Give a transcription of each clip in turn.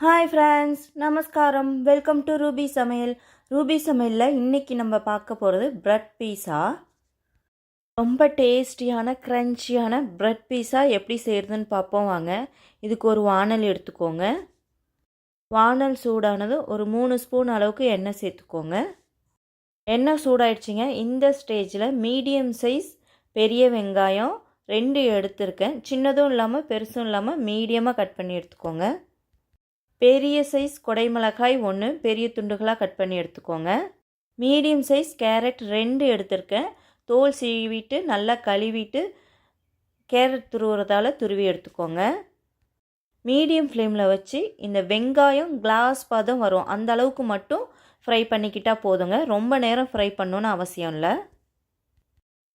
Hi friends நமஸ்காரம் welcome to Ruby சமையல் Ruby சமையலில் இன்றைக்கி நம்ம பார்க்க போகிறது ப்ரெட் பீஸா ரொம்ப டேஸ்டியான க்ரன்ச்சியான ப்ரெட் பீஸா எப்படி செய்கிறதுன்னு பார்ப்போம் வாங்க. இதுக்கு ஒரு வானல் எடுத்துக்கோங்க. வானல் சூடானது ஒரு மூணு ஸ்பூன் அளவுக்கு எண்ணெய் சேர்த்துக்கோங்க. எண்ணெய் சூடாயிடுச்சிங்க. இந்த ஸ்டேஜில் மீடியம் சைஸ் பெரிய வெங்காயம் ரெண்டு எடுத்திருக்கேன். சின்னதும் இல்லாமல் பெருசும் இல்லாமல் மீடியமாக கட் பண்ணி எடுத்துக்கோங்க. பெரிய சைஸ் கொடைமிளகாய் ஒன்று பெரிய துண்டுகளாக கட் பண்ணி எடுத்துக்கோங்க. மீடியம் சைஸ் கேரட் ரெண்டு எடுத்திருக்கேன். தோல் சீவிட்டு நல்லா கழுவிட்டு கேரட் துருவுறதால துருவி எடுத்துக்கோங்க. மீடியம் ஃப்ளேமில் வச்சு இந்த வெங்காயம் கிளாஸ் பதம் வரும். அந்த அளவுக்கு மட்டும் ஃப்ரை பண்ணிக்கிட்டால் போதுங்க. ரொம்ப நேரம் ஃப்ரை பண்ணணுன்னு அவசியம் இல்லை.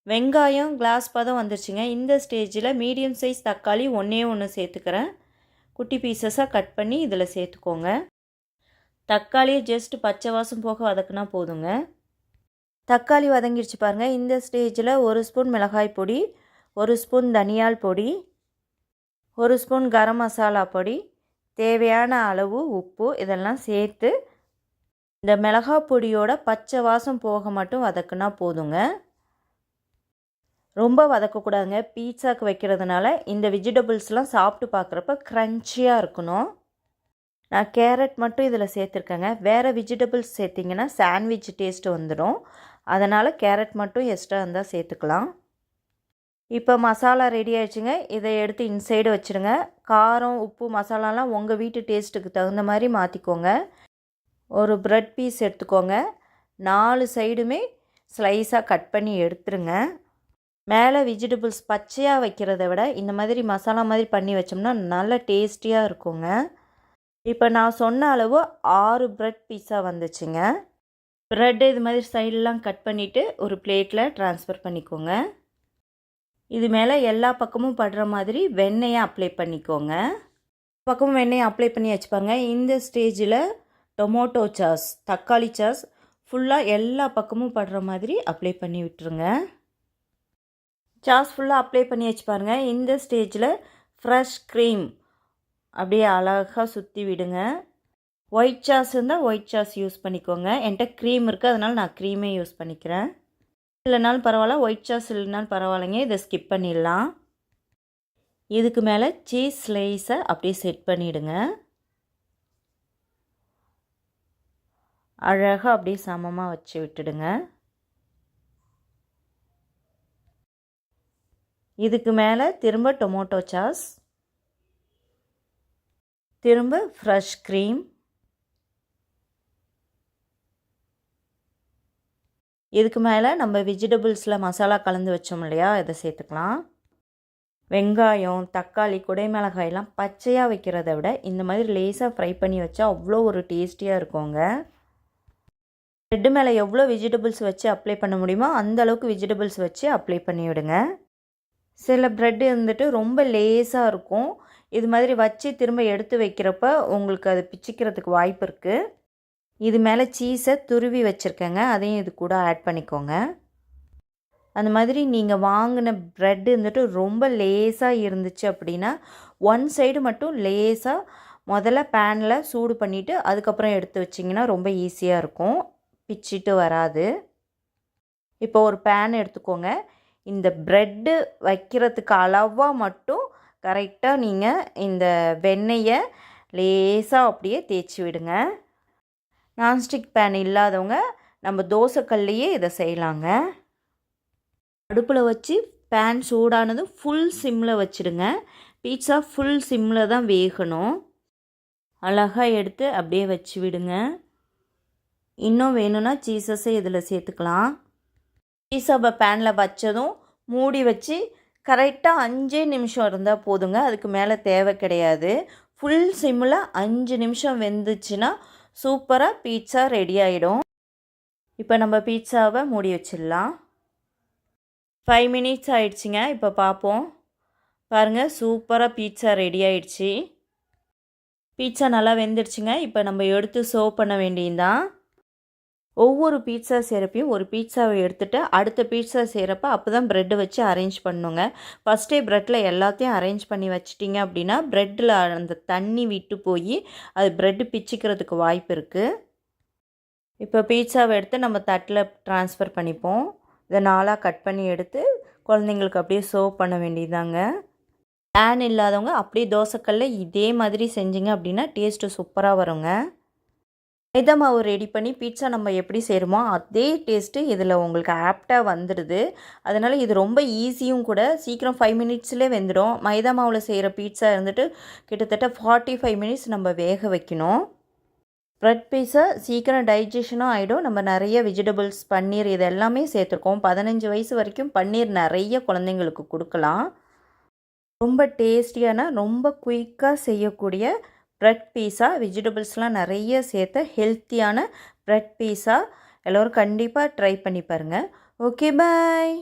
வெங்காயம் கிளாஸ் பதம் வந்துருச்சுங்க. இந்த ஸ்டேஜில் மீடியம் சைஸ் தக்காளி ஒன்றே ஒன்று சேர்த்துக்கிறேன். குட்டி பீசஸாக கட் பண்ணி இதில் சேர்த்துக்கோங்க. தக்காளியை ஜஸ்ட் பச்சை வாசம் போக வதக்குனா போதுங்க. தக்காளி வதங்கிடுச்சு பாருங்கள் இந்த ஸ்டேஜில் ஒரு ஸ்பூன் மிளகாய் பொடி ஒரு ஸ்பூன் தனியால் பொடி ஒரு ஸ்பூன் கரம் மசாலா பொடி தேவையான அளவு உப்பு இதெல்லாம் சேர்த்து இந்த மிளகாய் பொடியோட பச்சை வாசம் போக மட்டும் வதக்குனா போதுங்க. ரொம்ப வதக்கக்கூடாதுங்க. பீட்சாக்கு வைக்கிறதுனால இந்த வெஜிடபிள்ஸ்லாம் சாப்பிட்டு பார்க்குறப்ப க்ரன்ச்சியாக இருக்கணும். நான் கேரட் மட்டும் இதில் சேர்த்துருக்கேங்க. வேறு வெஜிடபிள்ஸ் சேர்த்திங்கன்னா சாண்ட்விச் டேஸ்ட்டு வந்துடும். அதனால் கேரட் மட்டும் எக்ஸ்ட்ரா இருந்தால் சேர்த்துக்கலாம். இப்போ மசாலா ரெடி ஆயிடுச்சுங்க. இதை எடுத்து இன்சைடு வச்சுருங்க. காரம் உப்பு மசாலாலாம் உங்கள் வீட்டு டேஸ்ட்டுக்கு தகுந்த மாதிரி மாற்றிக்கோங்க ஒரு ப்ரெட் பீஸ் எடுத்துக்கோங்க. நாலு சைடுமே ஸ்லைஸாக கட் பண்ணி எடுத்துருங்க. மேலே வெஜிடபிள்ஸ் பச்சையாக வைக்கிறத விட இந்த மாதிரி மசாலா மாதிரி பண்ணி வச்சோம்னா நல்ல டேஸ்டியாக இருக்குங்க. இப்போ நான் சொன்ன அளவு ஆறு ப்ரெட் பீஸா வந்துச்சுங்க. ப்ரெட் இது மாதிரி சைடெலாம் கட் பண்ணிவிட்டு ஒரு பிளேட்டில் ட்ரான்ஸ்ஃபர் பண்ணிக்கோங்க. இது மேலே எல்லா பக்கமும் படுற மாதிரி வெண்ணெயை அப்ளை பண்ணிக்கோங்க. பக்கமும் வெண்ணெயை அப்ளை பண்ணி வச்சுப்பாங்க இந்த ஸ்டேஜில் டொமோட்டோ சாஸ் தக்காளி சாஸ் ஃபுல்லாக எல்லா பக்கமும் படுற மாதிரி அப்ளை பண்ணி விட்டுருங்க. சாஸ் ஃபுல்லாக அப்ளை பண்ணி வச்சு பாருங்கள் இந்த ஸ்டேஜில் ஃப்ரெஷ் க்ரீம் அப்படியே அழகாக சுற்றி விடுங்க. ஒயிட் சாஸ் இருந்தால் ஒயிட் சாஸ் யூஸ் பண்ணிக்கோங்க. என்கிட்ட க்ரீம் இருக்குது அதனால் நான் க்ரீமே யூஸ் பண்ணிக்கிறேன். இல்லைனாலும் பரவாயில்ல ஒயிட் சாஸ் இல்லைனாலும் பரவாயில்லைங்க. இதை ஸ்கிப் பண்ணிடலாம். இதுக்கு மேலே சீஸ் ஸ்லைஸை அப்படியே செட் பண்ணிவிடுங்க அழகாக அப்படியே சமமாக வச்சு விட்டுடுங்க. இதுக்கு மேலே திரும்ப டொமோட்டோ சாஸ் திரும்ப ஃப்ரெஷ் க்ரீம் இதுக்கு மேலே நம்ம வெஜிடபிள்ஸில் மசாலா கலந்து வச்சோம் இல்லையா இதை சேர்த்துக்கலாம். வெங்காயம் தக்காளி குடைமிளகாயெல்லாம் பச்சையாக வைக்கிறத விட இந்த மாதிரி லேஸாக ஃப்ரை பண்ணி வச்சா அவ்வளோ ஒரு டேஸ்டியாக இருக்குங்க. ரெட்டு மேலே எவ்வளோ வெஜிடபிள்ஸ் வச்சு அப்ளை பண்ண முடியுமோ அந்த அளவுக்கு வெஜிடபிள்ஸ் வச்சு அப்ளை பண்ணிவிடுங்க. சில ப்ரெட்டு வந்துட்டு ரொம்ப லேஸாக இருக்கும். இது மாதிரி வச்சு திரும்ப எடுத்து வைக்கிறப்ப உங்களுக்கு அது பிச்சிக்கிறதுக்கு வாய்ப்பு இருக்குது இது மேலே சீஸை துருவி வச்சுருக்கேங்க. அதையும் இது கூட ஆட் பண்ணிக்கோங்க. அந்த மாதிரி நீங்கள் வாங்கின ப்ரெட்டு வந்துட்டு ரொம்ப லேஸாக இருந்துச்சு அப்படின்னா ஒன் சைடு மட்டும் லேஸாக முதல்ல பேனில் சூடு பண்ணிவிட்டு அதுக்கப்புறம் எடுத்து வச்சிங்கன்னா ரொம்ப ஈஸியாக இருக்கும். பிச்சிட்டு வராது. இப்போ ஒரு பேன் எடுத்துக்கோங்க. இந்த ப்ரெட்டு வைக்கிறதுக்கு அளவாக மட்டும் கரெக்டாக நீங்கள் இந்த வெண்ணெயை லேசாக அப்படியே தேய்ச்சி விடுங்க. நான்ஸ்டிக் பேன் இல்லாதவங்க நம்ம தோசைக்கல்லையே இதை செய்யலாங்க. அடுப்பில் வச்சு பேன் சூடானதும் ஃபுல் சிம்மில் வச்சுடுங்க. பீட்சா ஃபுல் சிம்மில் தான் வேகணும். அழகாக எடுத்து அப்படியே வச்சு விடுங்க. இன்னும் வேணும்னா சீசஸை இதில் சேர்த்துக்கலாம். பீஸாவை பேனில் வச்சதும் மூடி வச்சு கரெக்டாக அஞ்சே நிமிஷம் இருந்தால் போதுங்க. அதுக்கு மேலே தேவை கிடையாது. ஃபுல் சிம்மில் அஞ்சு நிமிஷம் வெந்துச்சுன்னா சூப்பராக பீட்சா ரெடி ஆகிடும் இப்போ நம்ம பீட்சாவை மூடி வச்சிடலாம். ஃபைவ் மினிட்ஸ் ஆயிடுச்சுங்க. இப்போ பார்ப்போம் பாருங்கள் சூப்பராக பீட்சா ரெடி ஆயிடுச்சு. பீட்சா நல்லா வெந்துடுச்சுங்க. இப்போ நம்ம எடுத்து சர்வ் பண்ண வேண்டியதுதான். ஒவ்வொரு பீட்சா செய்கிறப்பையும் ஒரு பீட்சாவை எடுத்துகிட்டு அடுத்த பீட்சா செய்கிறப்ப அப்போ தான் ப்ரெட்டு வச்சு அரேஞ்ச் பண்ணுங்க. ஃபஸ்ட்டே ப்ரெட்டில் எல்லாத்தையும் அரேஞ்ச் பண்ணி வச்சிட்டிங்க அப்படின்னா ப்ரெட்டில் அந்த தண்ணி விட்டு போய் அது ப்ரெட்டு பிச்சுக்கிறதுக்கு வாய்ப்பு இருக்குது இப்போ பீட்சாவை எடுத்து நம்ம தட்டில் ட்ரான்ஸ்ஃபர் பண்ணிப்போம். இதை நாளாக கட் பண்ணி எடுத்து குழந்தைங்களுக்கு அப்படியே சர்வ் பண்ண வேண்டியதாங்க. பேன் இல்லாதவங்க அப்படியே தோசைக்கல்ல இதே மாதிரி செஞ்சிங்க அப்படின்னா டேஸ்ட்டு சூப்பராக வருங்க. மைதா மாவு ரெடி பண்ணி பீட்சா நம்ம எப்படி செய்கிறோமோ அதே டேஸ்ட்டு இதில் உங்களுக்கு ஆப்டாக வந்துடுது அதனால் இது ரொம்ப ஈஸியும் கூட சீக்கிரம் ஃபைவ் மினிட்ஸ்லேயே வெந்துடும். மைதா மாவில் செய்கிற பீட்சா இருந்துட்டு கிட்டத்தட்ட ஃபார்ட்டி ஃபைவ் மினிட்ஸ் நம்ம வேக வைக்கணும். ப்ரெட் பீஸா சீக்கிரம் டைஜஷனும் ஆகிடும் நம்ம நிறைய வெஜிடபிள்ஸ் பன்னீர் இது எல்லாமே சேர்த்துருக்கோம். பதினஞ்சு வயசு வரைக்கும் பன்னீர் நிறைய குழந்தைங்களுக்கு கொடுக்கலாம். ரொம்ப டேஸ்டியான ரொம்ப குயிக்காக செய்யக்கூடிய ப்ரெட் பீஸா வெஜிடபிள்ஸ்லாம் நிறைய சேர்த்த ஹெல்த்தியான ப்ரெட் பீஸா எல்லோரும் கண்டிப்பாக ட்ரை பண்ணி பாருங்கள் ஓகே பாய்